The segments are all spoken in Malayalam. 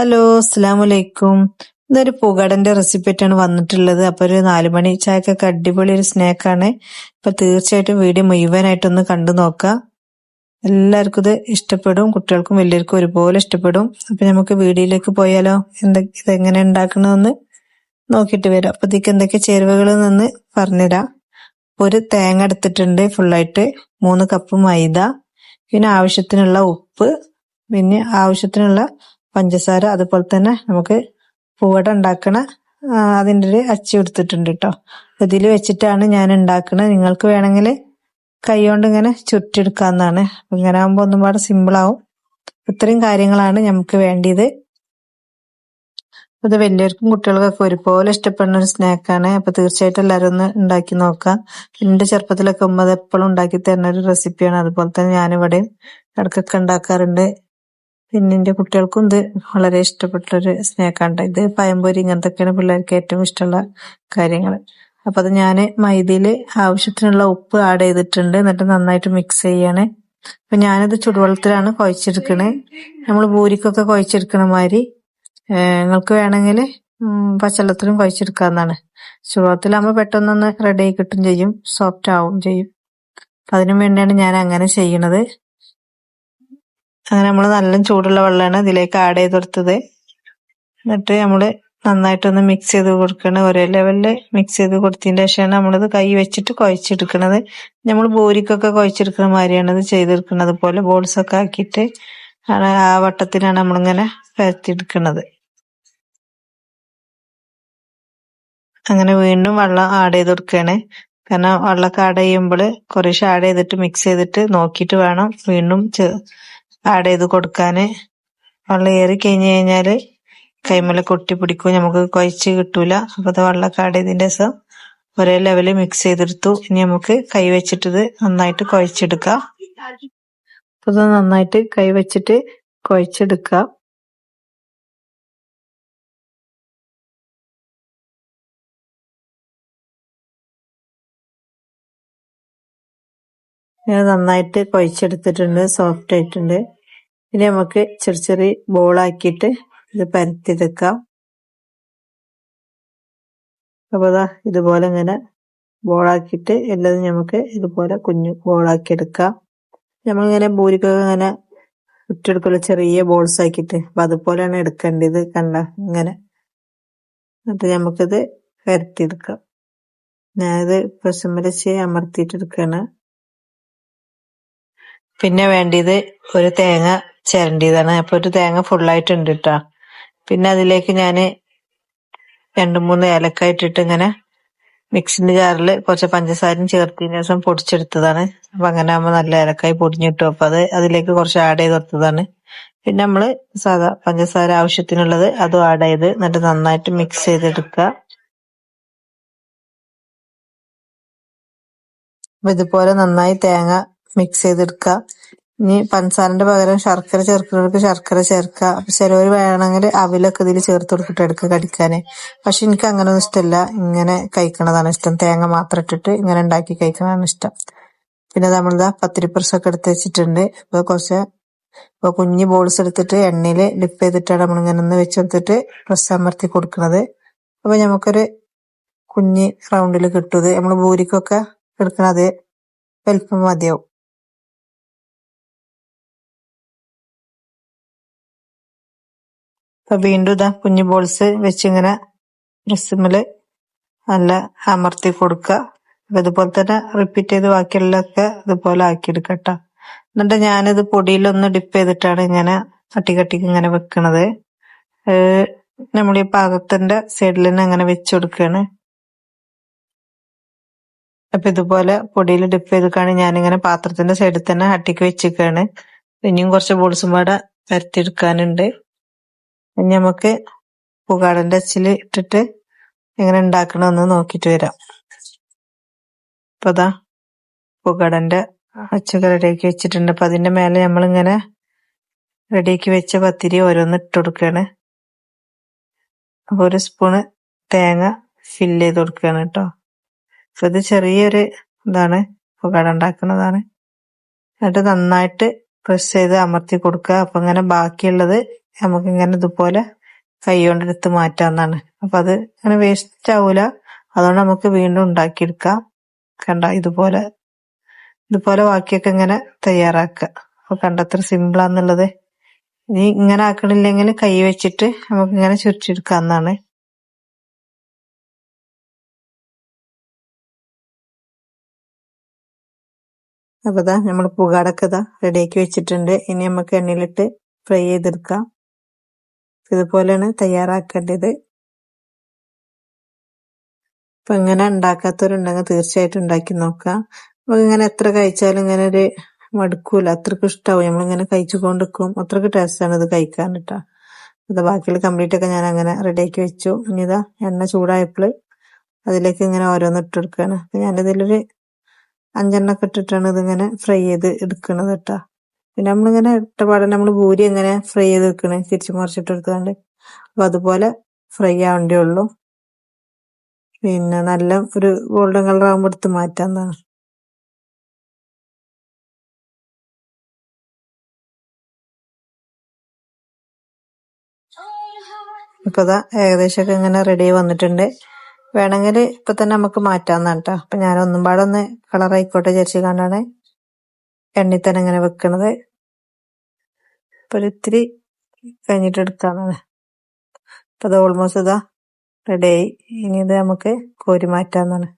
ഹലോ അസ്സാമലൈക്കും ഇതൊരു പുകടന്റെ റെസിപ്പിയായിട്ടാണ് വന്നിട്ടുള്ളത്. അപ്പൊ ഒരു നാലുമണി ചായക്കൊക്കെ അടിപൊളി ഒരു സ്നാക്കാണ്. അപ്പൊ തീർച്ചയായിട്ടും വീഡിയോ മുഴുവനായിട്ടൊന്ന് കണ്ടു നോക്കാം. എല്ലാവർക്കും ഇത് ഇഷ്ടപ്പെടും കുട്ടികൾക്കും വലിയവർക്കും ഒരുപോലെ ഇഷ്ടപ്പെടും. അപ്പൊ നമുക്ക് വീഡിയോയിലേക്ക് പോയാലോ? എന്താ ഇത് എങ്ങനെ ഉണ്ടാക്കണമെന്ന് നോക്കിയിട്ട് വരാം. അപ്പൊ ഇതിക്ക് എന്തൊക്കെ ചേരുവകൾ നിന്ന് പറഞ്ഞുതരാം. ഒരു തേങ്ങ എടുത്തിട്ടുണ്ട് ഫുള്ളായിട്ട്. മൂന്ന് കപ്പ് മൈദ. പിന്നെ ആവശ്യത്തിനുള്ള ഉപ്പ്. പിന്നെ ആവശ്യത്തിനുള്ള പഞ്ചസാര അതുപോലെ തന്നെ നമുക്ക് പൂവട ഉണ്ടാക്കണ അതിന്റെ ഒരു അച്ചു കൊടുത്തിട്ടുണ്ട് കേട്ടോ. ഇതിൽ വെച്ചിട്ടാണ് ഞാൻ ഉണ്ടാക്കുന്നത് നിങ്ങൾക്ക് വേണമെങ്കിൽ കൈകൊണ്ട് ഇങ്ങനെ ചുറ്റെടുക്കാവുന്നതാണ് ഇങ്ങനെ ആകുമ്പോൾ ഒന്നും പാടെ സിമ്പിളാവും ഇത്രയും കാര്യങ്ങളാണ് നമുക്ക് വേണ്ടിയത്. ഇത് വലിയവർക്കും കുട്ടികൾക്കൊക്കെ ഒരുപോലെ ഇഷ്ടപ്പെടുന്ന ഒരു സ്നാക്കാണ് അപ്പൊ തീർച്ചയായിട്ടും എല്ലാവരും ഒന്ന് ഉണ്ടാക്കി നോക്കാം. എന്റെ ചെറുപ്പത്തിലൊക്കെ ഉമ്മ അത് എപ്പോഴും ഉണ്ടാക്കി തരുന്ന ഒരു റെസിപ്പിയാണ് അതുപോലെ തന്നെ ഞാനിവിടെ ഇടയ്ക്കൊക്കെ ഉണ്ടാക്കാറുണ്ട്. പിന്നെ എന്റെ കുട്ടികൾക്കും ഇത് വളരെ ഇഷ്ടപ്പെട്ടൊരു സ്നാക്കാണ് ഇത് പയമ്പൊരി ഇങ്ങനത്തൊക്കെയാണ് പിള്ളേർക്ക് ഏറ്റവും ഇഷ്ടമുള്ള കാര്യങ്ങൾ അപ്പോൾ അത് ഞാൻ മൈദയിൽ ആവശ്യത്തിനുള്ള ഉപ്പ് ആഡ് ചെയ്തിട്ടുണ്ട്. എന്നിട്ട് നന്നായിട്ട് മിക്സ് ചെയ്യാണ്. അപ്പൊ ഞാനത് ചുടുവെള്ളത്തിലാണ് കുഴച്ചെടുക്കണേ. നമ്മൾ പൂരിക്കൊക്കെ കുഴച്ചെടുക്കണ മാതിരി നിങ്ങൾക്ക് വേണമെങ്കിൽ പച്ചവെള്ളത്തിലും കുഴച്ചെടുക്കാവുന്നതാണ്. ചുടുവെള്ളത്തിലാകുമ്പോൾ പെട്ടെന്നൊന്ന് റെഡി ആയി കിട്ടും ചെയ്യും സോഫ്റ്റ് ആവും ചെയ്യും. അപ്പൊ അതിനു വേണ്ടിയാണ് ഞാൻ അങ്ങനെ ചെയ്യണത്. അങ്ങനെ നമ്മൾ നല്ല ചൂടുള്ള വെള്ളമാണ് ഇതിലേക്ക് ആഡ് ചെയ്ത് കൊടുത്തത്. എന്നിട്ട് നമ്മൾ നന്നായിട്ടൊന്ന് മിക്സ് ചെയ്ത് കൊടുക്കണം. ഒരേ ലെവലിൽ മിക്സ് ചെയ്ത് കൊടുത്തതിന് ശേഷമാണ് നമ്മളിത് കൈ വെച്ചിട്ട് കുഴച്ചെടുക്കണത്. നമ്മൾ ബോരിക്കൊക്കെ കുഴച്ചെടുക്കുന്ന മാതിരിയാണ് ഇത് ചെയ്തെടുക്കുന്നത്. പോലെ ബോൾസ് ഒക്കെ ആക്കിയിട്ട് ആണ് ആ വട്ടത്തിനാണ് നമ്മളിങ്ങനെ പരത്തിയെടുക്കുന്നത് അങ്ങനെ വീണ്ടും വെള്ളം ആഡ് ചെയ്ത് കൊടുക്കുകയാണ് കാരണം വെള്ളമൊക്കെ ആഡ് ചെയ്യുമ്പോൾ കുറേശ്ശെ ആഡ് ചെയ്തിട്ട് മിക്സ് ചെയ്തിട്ട് നോക്കിയിട്ട് വേണം വീണ്ടും ആഡ് ചെയ്ത് കൊടുക്കാന്. വെള്ളം ഏറി കഴിഞ്ഞ് കഴിഞ്ഞാൽ കൈമല കൊട്ടി പിടിക്കും. നമുക്ക് കുഴച്ച് കിട്ടൂല. അപ്പൊ അത് വെള്ളമൊക്കെ ആഡ് ചെയ്തതിന്റെ ദിവസം ഒരേ ലെവലിൽ മിക്സ് ചെയ്തെടുത്തു. ഇനി നമുക്ക് കൈ വെച്ചിട്ട് നന്നായിട്ട് കുഴച്ചെടുക്കാം. അപ്പൊ ഇത് നന്നായിട്ട് കൈ വെച്ചിട്ട് കുഴച്ചെടുക്കാം. ഇത് നന്നായിട്ട് കുഴച്ചെടുത്തിട്ടുണ്ട് സോഫ്റ്റ് ആയിട്ടുണ്ട്. ഇനി നമുക്ക് ചെറിയ ചെറിയ ബോളാക്കിയിട്ട് ഇത് പരത്തിയെടുക്കാം. അപ്പൊ അപ്പോൾ ഇതുപോലെ ഇങ്ങനെ ബോളാക്കിയിട്ട് എല്ലാതും നമുക്ക് ഇതുപോലെ കുഞ്ഞു ബോളാക്കി എടുക്കാം. നമ്മളിങ്ങനെ ഭൂരിക്കൊക്കെ ഇങ്ങനെ ഉറ്റെടുക്കുള്ള ചെറിയ ബോൾസ് ആക്കിയിട്ട് അപ്പൊ അതുപോലെയാണ് എടുക്കേണ്ടത് കണ്ട? ഇങ്ങനെ. എന്നിട്ട് നമുക്കിത് പരത്തിയെടുക്കാം. ഞാനിത് പ്രശ്നം വരച്ച് അമർത്തിയിട്ട് പിന്നെ വേണ്ടിയത് ഒരു തേങ്ങ ചിരണ്ടിയതാണ്. അപ്പൊ ഒരു തേങ്ങ ഫുള്ളായിട്ട് ഉണ്ട് കേട്ടോ പിന്നെ അതിലേക്ക് ഞാൻ രണ്ട് മൂന്ന് ഏലക്ക ഇട്ടിട്ട് ഇങ്ങനെ മിക്സിന്റെ ജാറിൽ കുറച്ച് പഞ്ചസാരയും ചേർത്തതിന് ശേഷം പൊടിച്ചെടുത്തതാണ്. അപ്പൊ അങ്ങനെ ആകുമ്പോൾ നല്ല ഏലക്കായി പൊടിഞ്ഞു കിട്ടും അപ്പൊ അത് അതിലേക്ക് കുറച്ച് ആഡ് ചെയ്ത് കൊടുത്തതാണ്. പിന്നെ നമ്മൾ സാധാ പഞ്ചസാര ആവശ്യത്തിനുള്ളത് അതും ആഡ് ചെയ്ത് എന്നിട്ട് നന്നായിട്ട് മിക്സ് ചെയ്തെടുക്കുക ഇതുപോലെ നന്നായി തേങ്ങ മിക്സ് ചെയ്തെടുക്കുക. ഇനി പഞ്ചസാരന്റെ പകരം ശർക്കര ചേർക്കുന്നവർക്ക് ശർക്കര ചേർക്കുക. അപ്പൊ ചിലവർ വേണമെങ്കിൽ അവിലൊക്കെ ഇതിൽ ചേർത്ത് കൊടുത്തിട്ട് എടുക്കുക കടിക്കാന്. പക്ഷെ എനിക്ക് അങ്ങനെ ഒന്നും ഇഷ്ടമല്ല ഇങ്ങനെ കഴിക്കണതാണ് ഇഷ്ടം. തേങ്ങ മാത്രം ഇട്ടിട്ട് ഇങ്ങനെ ഉണ്ടാക്കി കഴിക്കണതാണ് ഇഷ്ടം. പിന്നെ നമ്മളിതാ പത്തിരിപ്പുറസൊക്കെ എടുത്ത് വെച്ചിട്ടുണ്ട്. ഇപ്പൊ കുറച്ച് ഇപ്പൊ കുഞ്ഞ് ബോൾസ് എടുത്തിട്ട് എണ്ണയിൽ ഡിപ്പ് ചെയ്തിട്ടാണ് നമ്മളിങ്ങനെ ഒന്ന് വെച്ചെടുത്തിട്ട് പ്രസ് അമർത്തി കൊടുക്കുന്നത് അപ്പൊ നമുക്കൊരു കുഞ്ഞ് റൗണ്ടിൽ കിട്ടും നമ്മൾ ഭൂരിക്കൊക്കെ എടുക്കണത് വലിപ്പം മതിയാവും. അപ്പൊ വീണ്ടും ഇതാ കുഞ്ഞു ബോൾസ് വെച്ചിങ്ങനെ പ്രസ്സുമ്മൽ നല്ല അമർത്തി കൊടുക്കുക. അപ്പൊ ഇതുപോലെ തന്നെ റിപ്പീറ്റ് ചെയ്ത് ബാക്കിയുള്ളതൊക്കെ ഇതുപോലെ ആക്കിയെടുക്കട്ടോ. എന്നിട്ട് ഞാനിത് പൊടിയിലൊന്ന് ഡിപ്പ് ചെയ്തിട്ടാണ് ഇങ്ങനെ കട്ടി കട്ടിക്ക് ഇങ്ങനെ വെക്കണത്. നമ്മൾ ഈ പാകത്തിന്റെ സൈഡിൽ തന്നെ അങ്ങനെ വെച്ച് കൊടുക്കുകയാണ് അപ്പൊ ഇതുപോലെ പൊടിയിൽ ഡിപ്പ് ചെയ്തിട്ടാണ് ഞാനിങ്ങനെ പാത്രത്തിന്റെ സൈഡിൽ തന്നെ അട്ടിക്ക് വെച്ചിരിക്കുകയാണ് ഇനിയും കുറച്ച് ബോൾസും പാടെ പരത്തിയെടുക്കാനുണ്ട്. നമുക്ക് പുകാടന്റെ അച്ചിൽ ഇട്ടിട്ട് എങ്ങനെ ഉണ്ടാക്കണമെന്ന് നോക്കിയിട്ട് വരാം. അപ്പൊ അതാ പുകടന്റെ അച്ചുകൾ റെഡിയാക്കി വെച്ചിട്ടുണ്ട്. അപ്പൊ അതിന്റെ മേലെ നമ്മളിങ്ങനെ റെഡിയാക്കി വെച്ച പത്തിരി ഓരോന്ന് ഇട്ട് കൊടുക്കുകയാണ് അപ്പൊ ഒരു സ്പൂണ് തേങ്ങ ഫില്ല് ചെയ്ത് കൊടുക്കുകയാണ് കേട്ടോ. അപ്പൊ ഇത് ചെറിയൊരു ഇതാണ്. പുകട ഉണ്ടാക്കുന്നതാണ്. എന്നിട്ട് നന്നായിട്ട് പ്രസ് ചെയ്ത് അമർത്തി കൊടുക്കുക. അപ്പൊ ഇങ്ങനെ ബാക്കിയുള്ളത് നമുക്ക് ഇങ്ങനെ ഇതുപോലെ കൈ കൊണ്ട് എടുത്ത് മാറ്റാവുന്നതാണ്. അപ്പൊ അത് അങ്ങനെ വേസ്റ്റ് ആവൂല. അതുകൊണ്ട് നമുക്ക് വീണ്ടും ഉണ്ടാക്കിയെടുക്കാം. കണ്ട ഇതുപോലെ ഇതുപോലെ ബാക്കിയൊക്കെ ഇങ്ങനെ തയ്യാറാക്കുക. അപ്പൊ കണ്ടത്ര സിമ്പിളാന്നുള്ളത് ഇനി ഇങ്ങനെ ആക്കണില്ലെങ്കിൽ കൈ വെച്ചിട്ട് നമുക്ക് ഇങ്ങനെ ചുരിച്ചെടുക്കാവുന്നതാണ് അപ്പൊ ഇതാ നമ്മൾ പുകാടൊക്കെ ഇതാ റെഡിയാക്കി വെച്ചിട്ടുണ്ട്. ഇനി നമുക്ക് എണ്ണയിലിട്ട് ഫ്രൈ ചെയ്തെടുക്കാം. ഇതുപോലെയാണ് തയ്യാറാക്കേണ്ടത്. അപ്പൊ ഇങ്ങനെ ഉണ്ടാക്കാത്തവരുണ്ടെങ്കിൽ തീർച്ചയായിട്ടും ഉണ്ടാക്കി നോക്കാം. നമുക്ക് ഇങ്ങനെ എത്ര കഴിച്ചാലും ഇങ്ങനെ ഒരു മടുക്കൂല. അത്രക്കും ഇഷ്ടാവും. നമ്മളിങ്ങനെ കഴിച്ചു കൊണ്ടിരിക്കും അത്രയ്ക്ക് ടേസ്റ്റാണ് ഇത് കഴിക്കാൻ കേട്ടോ. ഇത് ബാക്കിയുള്ള കംപ്ലീറ്റ് ഒക്കെ ഞാൻ അങ്ങനെ റെഡിയാക്കി വെച്ചു. ഇനി ഇതാ എണ്ണ ചൂടായപ്പോൾ അതിലേക്ക് ഇങ്ങനെ ഓരോന്ന് ഇട്ട് കൊടുക്കുകയാണ് അപ്പൊ ഞാനിതിലൊരു അഞ്ചെണ്ണ ഒക്കെ ഇട്ടിട്ടാണ് ഇതിങ്ങനെ ഫ്രൈ ചെയ്ത് എടുക്കണത് കേട്ടോ പിന്നെ നമ്മളിങ്ങനെ ഇട്ടപാടെ നമ്മൾ ഭൂരി എങ്ങനെ ഫ്രൈ ചെയ്ത് വെക്കണേ തിരിച്ചു മറിച്ചിട്ട് എടുത്തുകൊണ്ട് അപ്പൊ അതുപോലെ ഫ്രൈ ആവേണ്ടേ ഉള്ളൂ. പിന്നെ നല്ല ഒരു ഗോൾഡൻ കളർ ആകുമ്പോൾ എടുത്ത് മാറ്റാന്നാണ് ഇപ്പൊ അതാ ഏകദേശമൊക്കെ ഇങ്ങനെ റെഡി വന്നിട്ടുണ്ട്. വേണമെങ്കിൽ ഇപ്പൊ തന്നെ നമുക്ക് മാറ്റാവുന്നതാണ് കേട്ടോ അപ്പൊ ഞാൻ ഒന്നും പാടെ ഒന്ന് കളർ ആയിക്കോട്ടെ ചേച്ചി കണ്ടാണ് എണ്ണി തന്നെ ഇങ്ങനെ വെക്കണത്. ഇപ്പൊ ഒരു ഇത്തിരി കഴിഞ്ഞിട്ട് എടുക്കാന്നാണ്. അപ്പൊ അത് ഓൾമോസ്റ്റ് ഇതാ റെഡി ആയി. ഇനി ഇത് നമുക്ക് കോരി മാറ്റാവുന്നതാണ്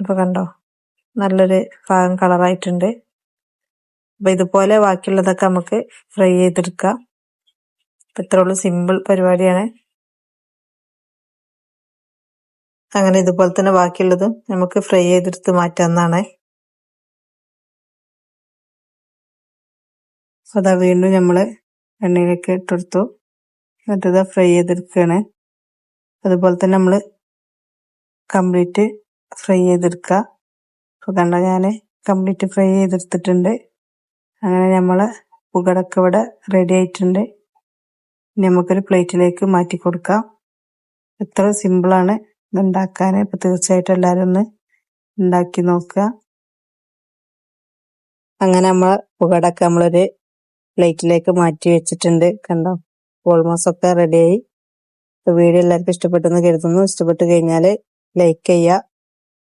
ഇപ്പൊ കണ്ടോ? നല്ലൊരു ഭാഗം കളറായിട്ടുണ്ട് അപ്പൊ ഇതുപോലെ ബാക്കിയുള്ളതൊക്കെ നമുക്ക് ഫ്രൈ ചെയ്തെടുക്കാം. അപ്പൊ ഇത്രേ സിമ്പിൾ പരിപാടിയാണ്. അങ്ങനെ ഇതുപോലെ തന്നെ ബാക്കിയുള്ളത് നമുക്ക് ഫ്രൈ ചെയ്തെടുത്ത് മാറ്റാവുന്നതാണ്. അതാ വീണ്ടും നമ്മൾ എണ്ണയിലേക്ക് ഇട്ടെടുത്തു. എന്നിട്ട് ഫ്രൈ ചെയ്തെടുക്കുകയാണ് അതുപോലെ തന്നെ നമ്മൾ കംപ്ലീറ്റ് ഫ്രൈ ചെയ്തെടുക്കുക. അപ്പൊ കണ്ട ഞാൻ കംപ്ലീറ്റ് ഫ്രൈ ചെയ്തെടുത്തിട്ടുണ്ട്. അങ്ങനെ നമ്മൾ പുകടൊക്കെ ഇവിടെ റെഡി ആയിട്ടുണ്ട്. നമുക്കൊരു പ്ലേറ്റിലേക്ക് മാറ്റി കൊടുക്കാം എത്ര സിമ്പിളാണ് ഇത് ഇപ്പം തീർച്ചയായിട്ടും എല്ലാവരും ഒന്ന് ഉണ്ടാക്കി നോക്കുക. അങ്ങനെ നമ്മളെ പുകടൊക്കെ നമ്മളൊരു പ്ലേറ്റിലേക്ക് മാറ്റി വെച്ചിട്ടുണ്ട്. കണ്ടോ? ഓൾമോസ്റ്റ് ഒക്കെ റെഡിയായി വീഡിയോ എല്ലാവർക്കും ഇഷ്ടപ്പെട്ടെന്ന് കരുതുന്നു. ഇഷ്ടപ്പെട്ട് കഴിഞ്ഞാൽ ലൈക്ക് ചെയ്യുക.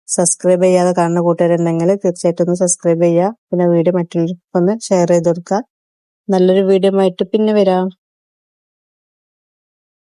സബ്സ്ക്രൈബ് ചെയ്യാതെ കാണുന്ന കൂട്ടുകാരുണ്ടെങ്കിൽ തീർച്ചയായിട്ടും ഒന്ന് സബ്സ്ക്രൈബ് ചെയ്യുക. പിന്നെ വീഡിയോ മറ്റുള്ളവർക്കൊന്ന് ഷെയർ ചെയ്ത് കൊടുക്കുക. നല്ലൊരു വീഡിയോ ആയിട്ട് പിന്നെ വരാം.